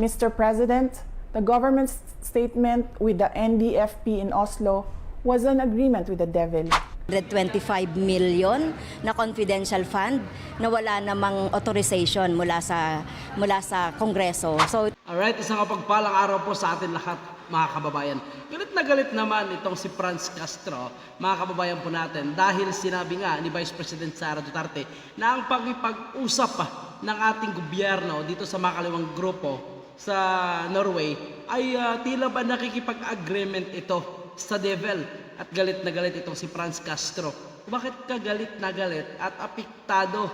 Mr. President, the government's statement with the NDFP in Oslo was an agreement with the devil. 125 million na confidential fund na wala namang authorization mula sa mula sa Kongreso. So Alright, isang kapagpalang araw po sa atin lahat, mga kababayan. Galit na galit naman itong si Franz Castro, mga kababayan po natin, dahil sinabi nga ni Vice President Sara Duterte na ang pagkipag-usap ah, ng ating gobyerno dito sa makaliwang grupo sa Norway ay ah, tila ba nakikipag-agreement ito sa devil at galit na galit itong si Franz Castro. Bakit ka galit na galit at apektado,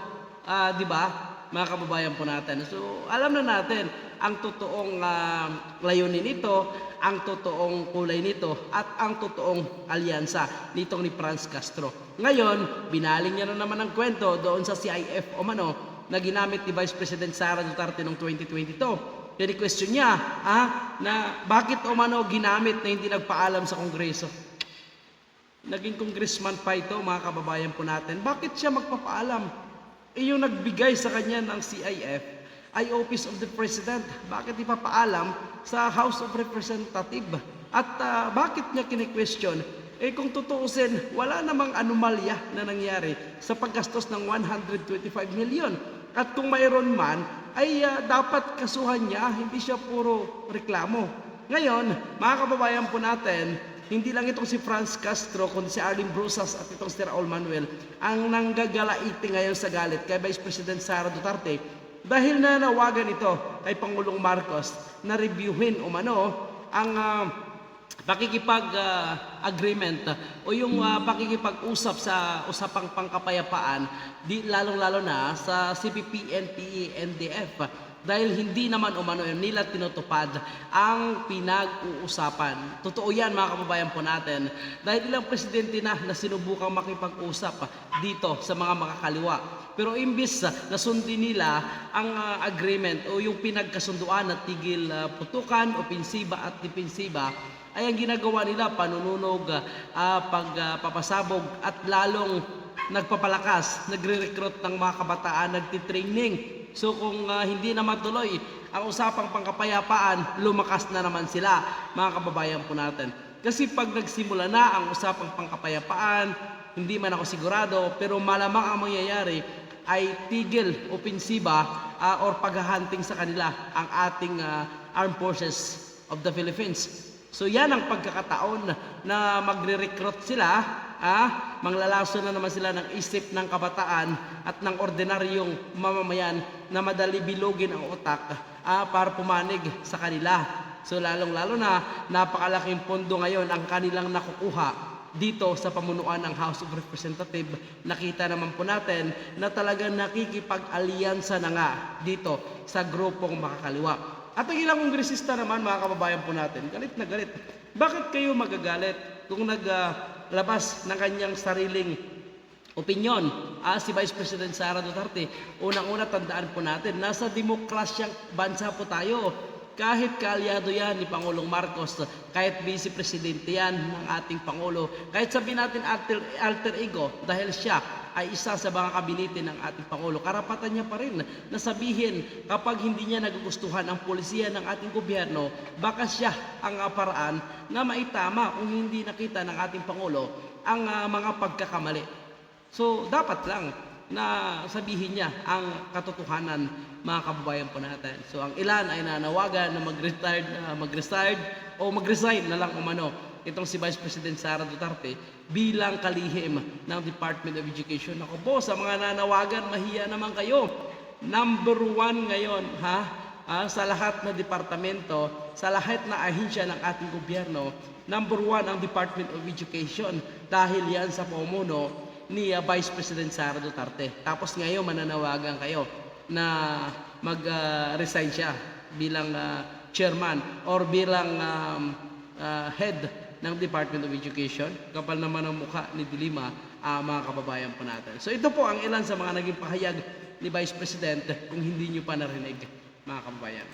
ah, di ba? mga kababayan po natin. So, alam na natin ang totoong ah, layunin nito, ang totoong kulay nito, at ang totoong alyansa nitong ni Franz Castro. Ngayon, binaling niya na naman ang kwento doon sa CIF o mano na ginamit ni Vice President Sara Duterte noong 2022. Kaya question niya, ah, na bakit o mano ginamit na hindi nagpaalam sa Kongreso? Naging congressman pa ito, mga kababayan po natin. Bakit siya magpapaalam? Eh, yung nagbigay sa kanya ng CIF ay Office of the President. Bakit ipapaalam sa House of Representative? At ah, bakit niya kine-question? Eh kung tutuusin, wala namang anomalya na nangyari sa paggastos ng 125 million. At kung mayroon man, ay ah, dapat kasuhan niya, hindi siya puro reklamo. Ngayon, mga kababayan po natin, hindi lang itong si Franz Castro, kundi si Arlene Brusas at itong si Raul Manuel ang nanggagalaiti ngayon sa galit kay Vice President Sara Duterte dahil nanawagan ito kay Pangulong Marcos na reviewin umano ang ah, pakikipag-agreement o yung ah, pakikipag-usap sa usapang pangkapayapaan di lalong-lalo na sa CPP, NPE, NDF dahil hindi naman umano nila tinutupad ang pinag-uusapan. Totoo yan mga kababayan po natin dahil ilang presidente na na sinubukang makipag-usap dito sa mga makakaliwa. Pero imbis na sundin nila ang ah, agreement o yung pinagkasunduan na tigil ah, putukan, opensiba at depensiba, ay ang ginagawa nila panununog, ah, pagpapasabog at lalong nagpapalakas, nagre-recruit ng mga kabataan, nagtitraining. So kung ah, hindi na matuloy ang usapang pangkapayapaan, lumakas na naman sila, mga kababayan po natin. Kasi pag nagsimula na ang usapang pangkapayapaan, hindi man ako sigurado, pero malamang ang mangyayari ay tigil, opensiba, ah, or paghahunting sa kanila ang ating ah, armed forces of the Philippines. So yan ang pagkakataon na magre-recruit sila, ah, manglalaso na naman sila ng isip ng kabataan at ng ordinaryong mamamayan na madali bilogin ang utak ah, para pumanig sa kanila. So lalong-lalo na napakalaking pondo ngayon ang kanilang nakukuha dito sa pamunuan ng House of Representative, nakita naman po natin na talagang nakikipag-alyansa na nga dito sa grupong makakaliwa. At ang ilang kongresista naman, mga kababayan po natin, galit na galit. Bakit kayo magagalit kung naglabas ng kanyang sariling opinion ah, si Vice President Sara Duterte? Unang-una, tandaan po natin, nasa demokrasyang bansa po tayo. Kahit kaalyado yan ni Pangulong Marcos, kahit vice presidente yan ng ating Pangulo, kahit sabihin natin alter, alter ego dahil siya ay isa sa mga kabinete ng ating Pangulo, karapatan niya pa rin na sabihin kapag hindi niya nagugustuhan ang polisiya ng ating gobyerno, baka siya ang ah, paraan na maitama kung hindi nakita ng ating Pangulo ang ah, mga pagkakamali. So, dapat lang na sabihin niya ang katotohanan mga kababayan po natin. So, ang ilan ay nanawagan na mag-retired, na mag-retired o mag-resign na lang umano itong si Vice President Sara Duterte bilang kalihim ng Department of Education. Ako po, sa mga nanawagan, mahiya naman kayo. Number one ngayon, ha? Ah, sa lahat na departamento, sa lahat na ahensya ng ating gobyerno, number one ang Department of Education dahil yan sa pamuno ni uh, Vice President Sara Duterte. Tapos ngayon mananawagan kayo na mag-resign siya bilang uh, chairman or bilang um, uh, head ng Department of Education. Kapal naman ang mukha ni Dilima, uh, mga kababayan po natin. So ito po ang ilan sa mga naging pahayag ni Vice President kung hindi nyo pa narinig, mga kababayan.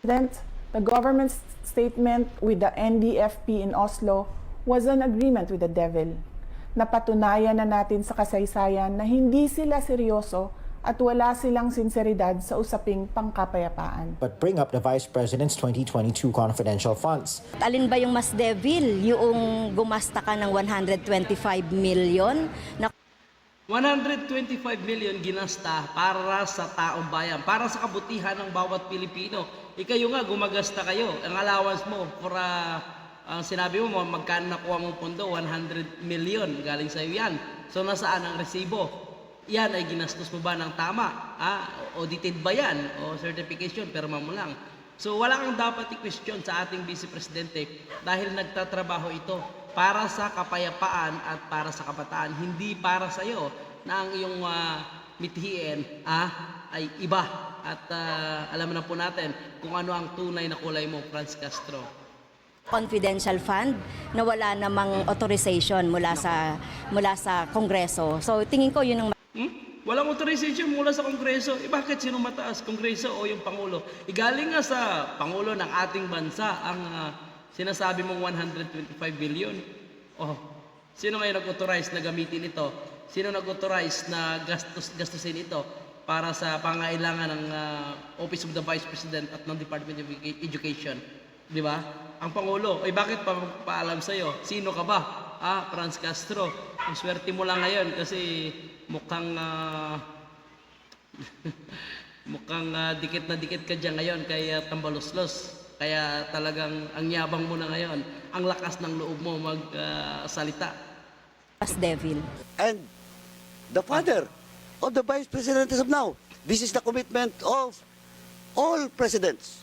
President, the government's statement with the NDFP in Oslo was an agreement with the devil. Napatunayan na natin sa kasaysayan na hindi sila seryoso at wala silang sinseridad sa usaping pangkapayapaan. but bring up the Vice President's 2022 confidential funds. Alin ba yung mas devil? Yung gumasta ka ng 125 million na 125 million ginasta para sa taong bayan, para sa kabutihan ng bawat Pilipino. Ikayo nga, gumagasta kayo. Ang allowance mo, for, ah, ang sinabi mo, magkano nakuha mong pondo? 100 million. Galing sa iyo yan. So, nasaan ang resibo? Yan ay ginastos mo ba ng tama? Ah, audited ba yan? O certification, perma mo lang. So wala kang dapat i-question sa ating Vice Presidente dahil nagtatrabaho ito para sa kapayapaan at para sa kabataan, hindi para sa iyo na ang iyong ah, mithiin ah, ay iba. At ah, alam na po natin kung ano ang tunay na kulay mo, Franz Castro. confidential fund na wala namang authorization mula sa mula sa Kongreso. So tingin ko yun ang Hmm? Walang authorization mula sa Kongreso. Eh bakit sino mataas? Kongreso o yung Pangulo? Igaling nga sa Pangulo ng ating bansa ang ah, sinasabi mong 125 billion. Oh, sino ngayon nag-authorize na gamitin ito? Sino nag-authorize na gastos, gastusin ito para sa pangailangan ng ah, Office of the Vice President at ng Department of Edu- Education? Di ba? Ang Pangulo, ay bakit pa paalam sa'yo? Sino ka ba? Ah, Franz Castro. Ang swerte mo lang ngayon kasi mukhang ah, mukhang ah, dikit na dikit ka dyan ngayon kaya tambaloslos. Kaya talagang ang yabang mo na ngayon, ang lakas ng loob mo magsalita. mas devil. and the father of the vice president as of now. This is the commitment of all presidents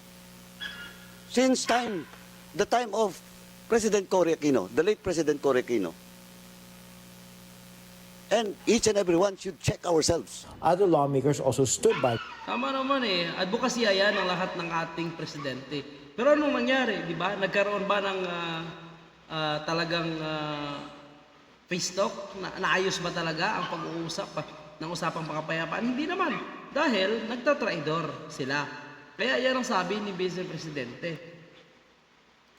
since time, the time of President Cory Aquino, the late President Cory Aquino. And each and every one should check ourselves. Other lawmakers also stood by Tama naman eh, advokasya yan ng lahat ng ating presidente. Pero anong nangyari, di ba? Nagkaroon ba ng ah, ah, talagang ah, face talk? Na, naayos ba talaga ang pag-uusap ah, ng usapang pangkapayapaan? Hindi naman. Dahil nagtatraidor sila. Kaya yan ang sabi ni Vice Presidente.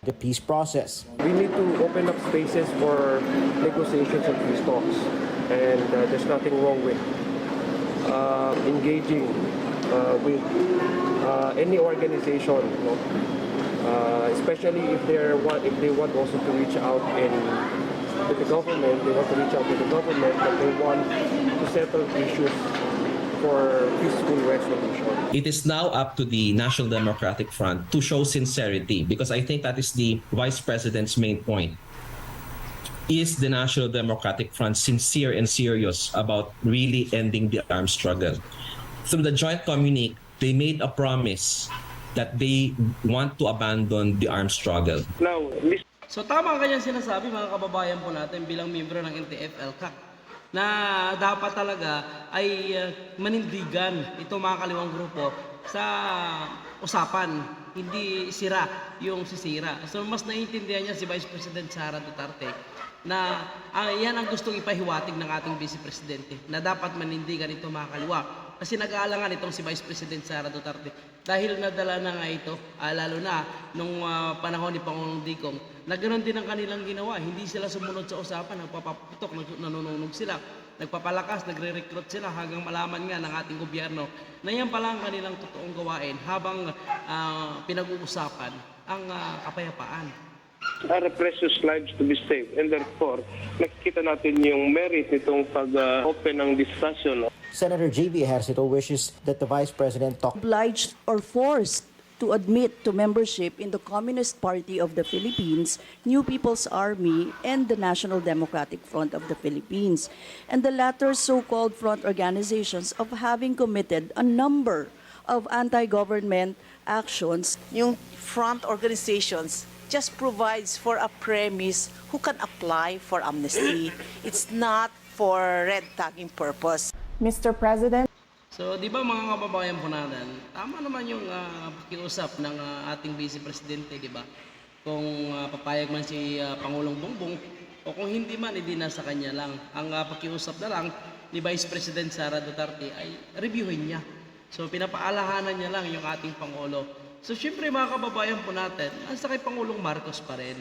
the peace process. we need to open up spaces for negotiations and peace talks. And uh, there's nothing wrong with uh, engaging uh, with uh, any organization, you know, uh, especially if they're want, if they want also to reach out in with the government. They want to reach out to the government, but they want to settle issues for peaceful resolution. it is now up to the National Democratic Front to show sincerity because I think that is the Vice President's main point. Is the National Democratic Front sincere and serious about really ending the armed struggle? Through the joint communique, they made a promise that they want to abandon the armed struggle. Now. So tama ang kanyang sinasabi mga kababayan po natin bilang miyembro ng NTF-ELCAC na dapat talaga ay uh, manindigan itong mga kaliwang grupo sa usapan, hindi sira yung sisira. So mas naiintindihan niya si Vice President Sara Duterte na ah, yan ang gustong ipahiwatig ng ating Vice Presidente na dapat manindigan itong mga kaliwa. Kasi nag-aalangan itong si Vice President Sara Duterte dahil nadala na nga ito, ah, lalo na nung ah, panahon ni Pangulong Digong, na ganoon din ang kanilang ginawa. Hindi sila sumunod sa usapan, nagpapaputok, nag- nanununog sila, nagpapalakas, nagre-recruit sila hanggang malaman nga ng ating gobyerno na yan pala ang kanilang totoong gawain habang ah, pinag-uusapan ang ah, kapayapaan. Are precious lives to be saved. And therefore, nakikita natin yung merit nitong pag-open ng discussion Senator J.B. Ejercito wishes that the Vice President talk obliged or forced to admit to membership in the Communist Party of the Philippines, New People's Army, and the National Democratic Front of the Philippines, and the latter so-called front organizations of having committed a number of anti-government actions yung front organizations just provides for a premise who can apply for amnesty. It's not for red tagging purpose. Mr. President, So, di ba mga kababayan po natin, tama naman yung ah, pakiusap ng ah, ating Vice Presidente, di ba? Kung ah, papayag man si ah, Pangulong Bongbong o kung hindi man, hindi nasa kanya lang. Ang ah, pakiusap na lang ni Vice President Sara Duterte ay reviewin niya. So, pinapaalahanan niya lang yung ating Pangulo. So, syempre mga kababayan po natin, nasa kay Pangulong Marcos pa rin.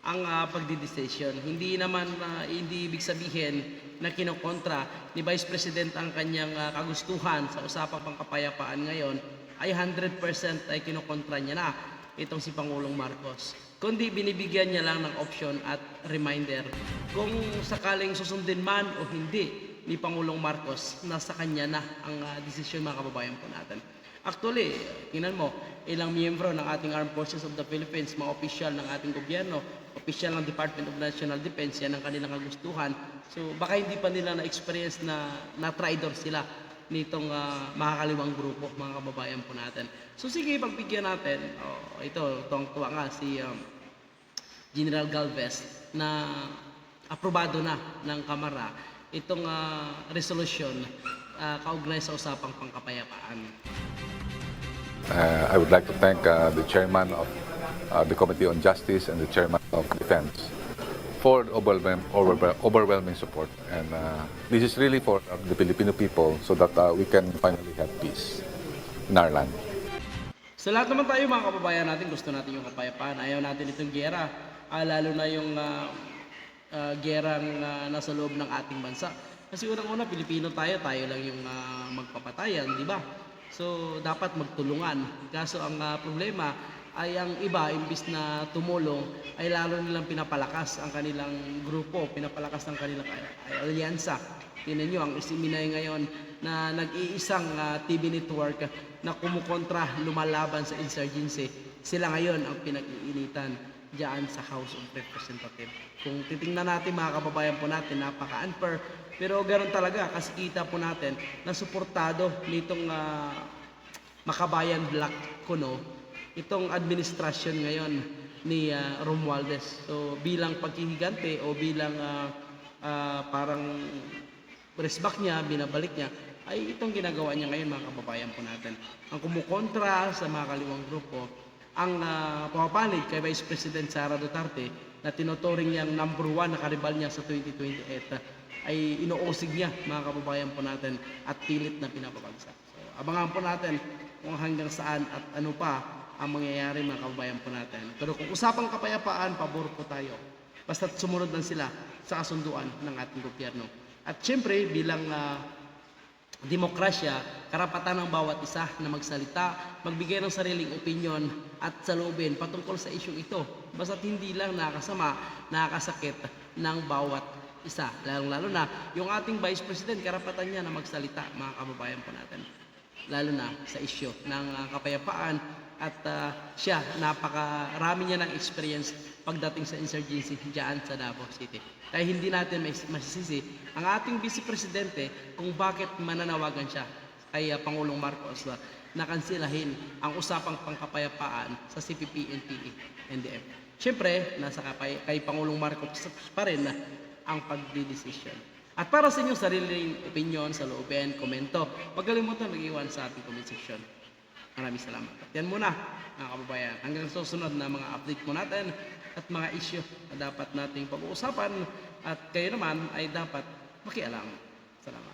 ang uh, pagdidesisyon. Hindi naman ah, hindi ibig sabihin na kinokontra ni Vice President ang kanyang ah, kagustuhan sa usapang pangkapayapaan ngayon ay 100% ay kinokontra niya na itong si Pangulong Marcos. Kundi binibigyan niya lang ng option at reminder kung sakaling susundin man o hindi ni Pangulong Marcos, nasa kanya na ang ah, desisyon mga kababayan po natin. Actually, tingnan mo, ilang miyembro ng ating Armed Forces of the Philippines, mga opisyal ng ating gobyerno, opisyal ng Department of National Defense, yan ang kanilang kagustuhan. So baka hindi pa nila na-experience na na-traitor sila nitong ah, makakaliwang grupo, mga kababayan po natin. So sige, pagbigyan natin, oh, ito, tuwang-tuwa nga si um, General Galvez na aprobado na ng Kamara itong ah, resolution ah, kaugnay sa usapang pangkapayapaan. Uh, I would like to thank uh, the chairman of uh, the Committee on Justice and the chairman of Defense for overwhelming, overwhelming, support. And uh, this is really for uh, the Filipino people so that uh, we can finally have peace in our land. Sa lahat naman tayo mga kababayan natin, gusto natin yung kapayapaan. Ayaw natin itong gera, ah, lalo na yung uh, gerang ah, nasa loob ng ating bansa. Kasi unang-una, Pilipino tayo, tayo lang yung ah, magpapatayan, di ba? So, dapat magtulungan. Kaso ang ah, problema ay ang iba, imbis na tumulong, ay lalo nilang pinapalakas ang kanilang grupo, pinapalakas ang kanilang ay alyansa. Tingnan nyo, ang isiminay ngayon na nag-iisang ah, TV network na kumukontra, lumalaban sa insurgency. Sila ngayon ang pinag-iinitan diyan sa House of Representatives. Kung titingnan natin mga kababayan po natin, napaka-unfair. Pero ganoon talaga kasi kita po natin na suportado nitong ah, Makabayan Black Kuno itong administrasyon ngayon ni ah, Romualdez. So bilang pagkihigante o bilang ah, ah, parang resback niya, binabalik niya, ay itong ginagawa niya ngayon mga kababayan po natin. Ang kumukontra sa mga kaliwang grupo, ang uh, pumapanig kay Vice President Sara Duterte na tinuturing niyang number one na karibal niya sa 2028 ah, ay inuusig niya mga kababayan po natin at pilit na pinapabagsak. So, abangan po natin kung hanggang saan at ano pa ang mangyayari mga kababayan po natin. Pero kung usapang kapayapaan, pabor po tayo. Basta't sumunod lang sila sa kasunduan ng ating gobyerno. At syempre, bilang ah, demokrasya, karapatan ng bawat isa na magsalita, magbigay ng sariling opinion at salubin patungkol sa isyong ito. Basta't hindi lang nakasama, nakakasakit ng bawat isa. Lalo-lalo na yung ating Vice President, karapatan niya na magsalita, mga kababayan po natin. Lalo na sa isyo ng ah, kapayapaan at ah, siya, napakarami niya ng experience pagdating sa insurgency diyan sa Davao City. Kaya hindi natin mas- masisisi ang ating Vice Presidente kung bakit mananawagan siya kay ah, Pangulong Marcos ah, na kansilahin ang usapang pangkapayapaan sa CPP, NPE, NDF. Siyempre, nasa kapay, kay Pangulong Marcos pa rin ah, ang pagdidesisyon. At para sa inyong sariling opinion sa loobin, komento, huwag kalimutan mag-iwan sa ating comment section. Maraming salamat. At yan muna, mga kababayan. Hanggang sa susunod na mga update mo natin at mga issue na dapat nating pag-uusapan at kayo naman ay dapat makialam. Salamat.